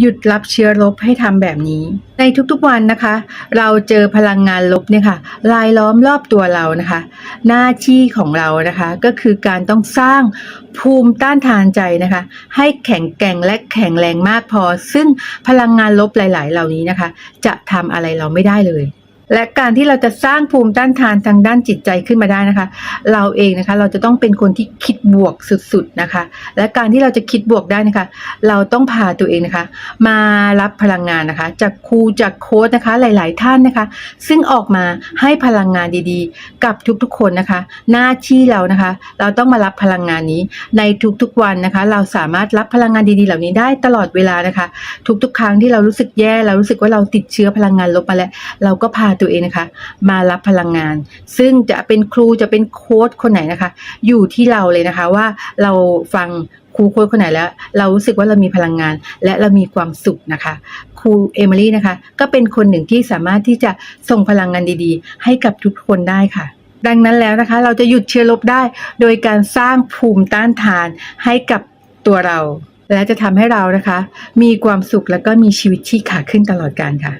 หยุดรับเชื้อลบให้ทำแบบนี้ ในทุกๆวันนะคะ เราเจอพลังงานลบเนี่ยค่ะลายล้อมรอบตัวเรานะคะ หน้าที่ของเรานะคะก็คือการต้องสร้างภูมิต้านทานใจนะคะ ให้แข็งแกร่งและแข็งแรงมากพอ ซึ่งพลังงานลบหลาย ๆ เหล่านี้นะคะ จะทำอะไรเราไม่ได้เลย และการที่เราจะสร้างภูมิต้านทานทางด้านจิตใจขึ้นมาได้นะคะ เราเองนะคะเราจะต้องเป็นคนที่คิดบวกสุดๆนะคะ และการที่เราจะคิดบวกได้นะคะ เราต้องพาตัวเองนะคะ มารับพลังงานนะคะ จากครูจากโค้ชนะคะหลาย ๆ ท่านนะคะ ซึ่งออกมาให้พลังงานดีๆ กับทุกๆคนนะคะ หน้าที่เรานะคะ เราต้องมารับพลังงานนี้ในทุกๆวันนะคะ เราสามารถรับพลังงานดีๆ เหล่านี้ได้ตลอดเวลานะคะ ทุกๆ ครั้งที่เรารู้สึกแย่เรารู้สึกว่าเราติดเชื้อพลังงานลบมาแล้วเราก็พาตัวเองนะคะ มารับพลังงาน ซึ่งจะเป็นครูจะเป็นโค้ชคนไหนนะคะ อยู่ที่เราเลยนะคะว่าเราฟังครูโค้ชคนไหนแล้ว เรารู้สึกว่าเรามีพลังงาน และเรามีความสุขนะคะครูเอมิลี่นะคะ ก็เป็นคนหนึ่งที่สามารถที่จะส่งพลังงานดีๆ ให้กับทุกคนได้ค่ะดังนั้นแล้วนะคะ เราจะหยุดเชื้อลบได้ โดยการสร้างภูมิต้านทานให้กับตัวเรา และจะทำให้เรานะคะ มีความสุขและก็มีชีวิตที่ขาขึ้นตลอดกาลค่ะ